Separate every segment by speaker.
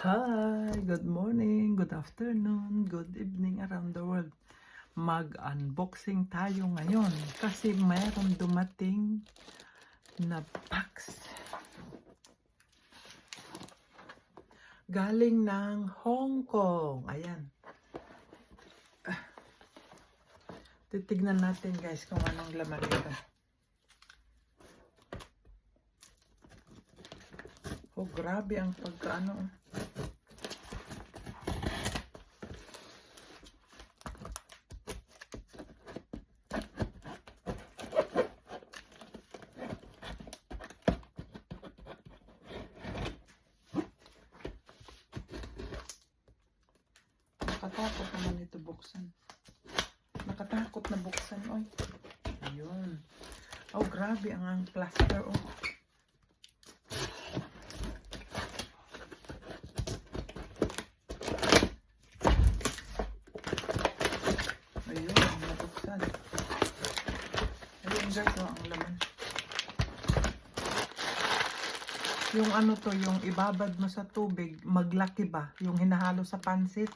Speaker 1: Hi! Good morning, good afternoon, good evening around the world. Mag-unboxing tayo ngayon kasi mayroon dumating na box. Galing ng Hong Kong. Ayan. Titignan natin guys kung anong laman nito. Oh, grabe ang pagkaano. Nakatakot naman ito buksan. Nakatakot na buksan, oy. Ayun. Oh, grabe ang ang plaster, oh. Ayun, nabuksan. Ayun guys, oh, ang laman. Yung ano to, yung ibabad mo sa tubig, maglaki ba? Yung hinahalo sa pansit.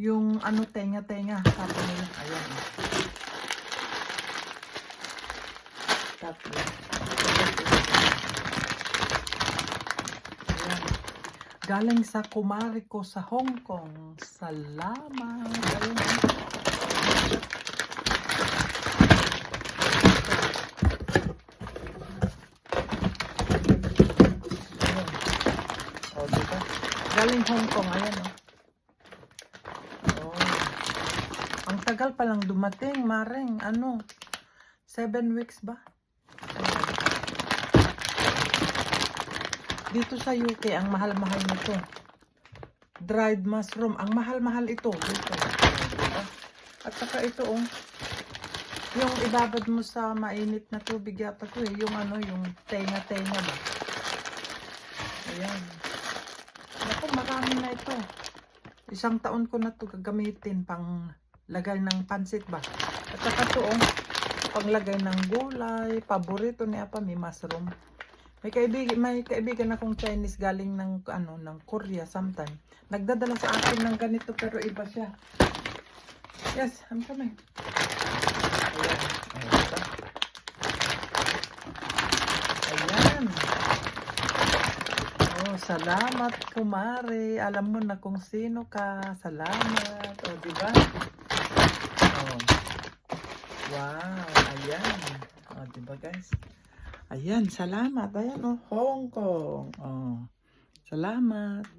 Speaker 1: Yung ano, tenga-tenga. Tapos nila, ayan. oh. Tapos, ayan. Galing sa kumari ko sa Hong Kong. Salamat. Oh. Ayan. Diba? Galing Hong Kong, ayan o. Oh. Ang tagal palang dumating, Maring. Ano? Seven weeks ba? Dito sa UK, ang mahal-mahal nito. Dried mushroom. Ang mahal-mahal ito. Dito. At saka ito, oh. Yung ibabad mo sa mainit na tubig yata ko eh. Yung ano, yung tenga-tenga ba? Ayan. Naku, marami na ito. Isang taon ko na ito gagamitin pang lagay ng pansit ba. At saka ito, oh, panglagay ng gulay. Paborito ni Apa, may mushroom. May kaibigan, may kaibigan akong Chinese galing ng ano ng Korea sometime. Nagdadala sa akin ng ganito pero iba siya. Yes, I'm coming. Ayan. Ayan. Oh, salamat kumare. Alam mo na kung sino ka. Salamat. O, di ba? Oh. Wow, ayan. O, di ba guys? Ayan, salamat. Ayan, oh, Hong Kong. Oh. Salamat.